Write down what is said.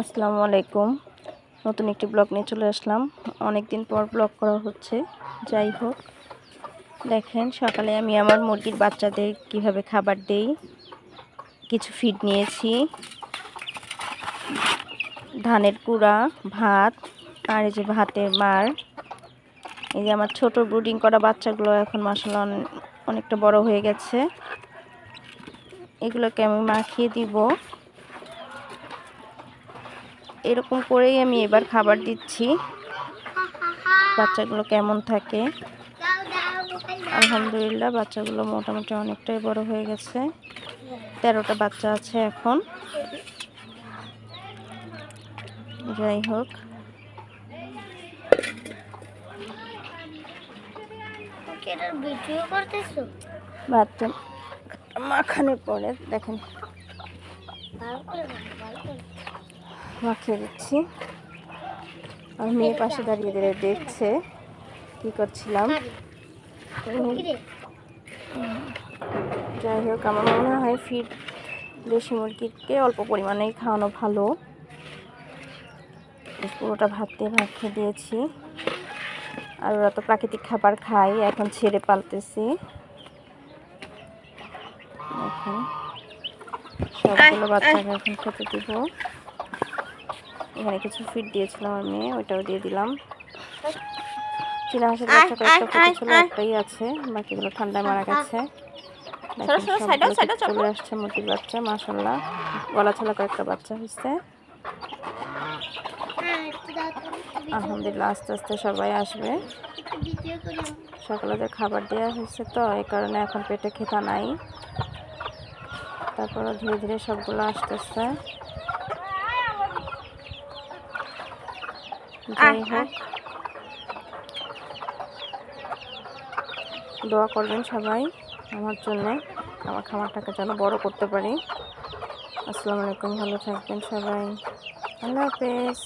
আসসালামু আলাইকুম। নতুন একটি ব্লগ নিয়ে চলে আসলাম। অনেক দিন পর ব্লগ করা হচ্ছে। যাই হোক, দেখেন সকালে আমি আমার মুরগির বাচ্চাদের কীভাবে খাবার দেই, কিছু ফিড নিয়েছি। ধানের কুড়া ভাত, আর এই যে ভাতের মার। এই যে আমার ছোট ব্রুডিং করা বাচ্চাগুলো এখন মাসাল্লাহ অনেকটা বড় হয়ে গেছে। এগুলোকে আমি মাখিয়ে দিব। এরকম করেই আমি এবার খাবার দিচ্ছি। বাচ্চাগুলো কেমন থাকে? আলহামদুলিল্লাহ, বাচ্চাগুলো মোটামুটি অনেকটাই বড় হয়ে গেছে। তেরোটা বাচ্চা আছে এখন। যাই হোক। বাচ্চা মাখানোর পরে দেখেন। মাখিয়ে দিচ্ছি আর মেয়ে পাশে দাঁড়িয়ে দাঁড়িয়ে দেখছে কি করছিলাম। যাই হোক আমার মনে হয় ফিড দেশি মুরগিকে অল্প পরিমাণেই খাওয়ানো ভালো। পুরোটা ভাত দিয়ে ভাত খেয়ে দিয়েছি। আর ওরা তো প্রাকৃতিক খাবার খায় এখন ছেড়ে পালতেছি। সবগুলো বাচ্চাকে এখন খেতে দিব। এখানে কিছু ফিট দিয়েছিলাম আমি ওইটাও দিয়ে দিলাম। চীনা হাঁসের বাচ্চা কয়েকটা ছিল একটাই আছে বাকিগুলো ঠান্ডায় মারা গেছে। চলে। আসছে মুরগির বাচ্চা মাসাল্লাহ গলা ছাড়া কয়েকটা বাচ্চা হয়েছে। হ্যাঁ আলহামদুলিল্লাহ আস্তে আস্তে সবাই আসবে। সকালে খাবার দেওয়া হয়েছে তো এই কারণে এখন পেটে খেতা নাই। তারপরে ধীরে ধীরে সবগুলো আসতেছে। যাই হোক। দোয়া করবেন সবাই আমার জন্যে আমার খামারটাকে যেন বড় করতে পারি। আসসালামু আলাইকুম ভালো থাকবেন সবাই। আল্লাহ হাফেজ।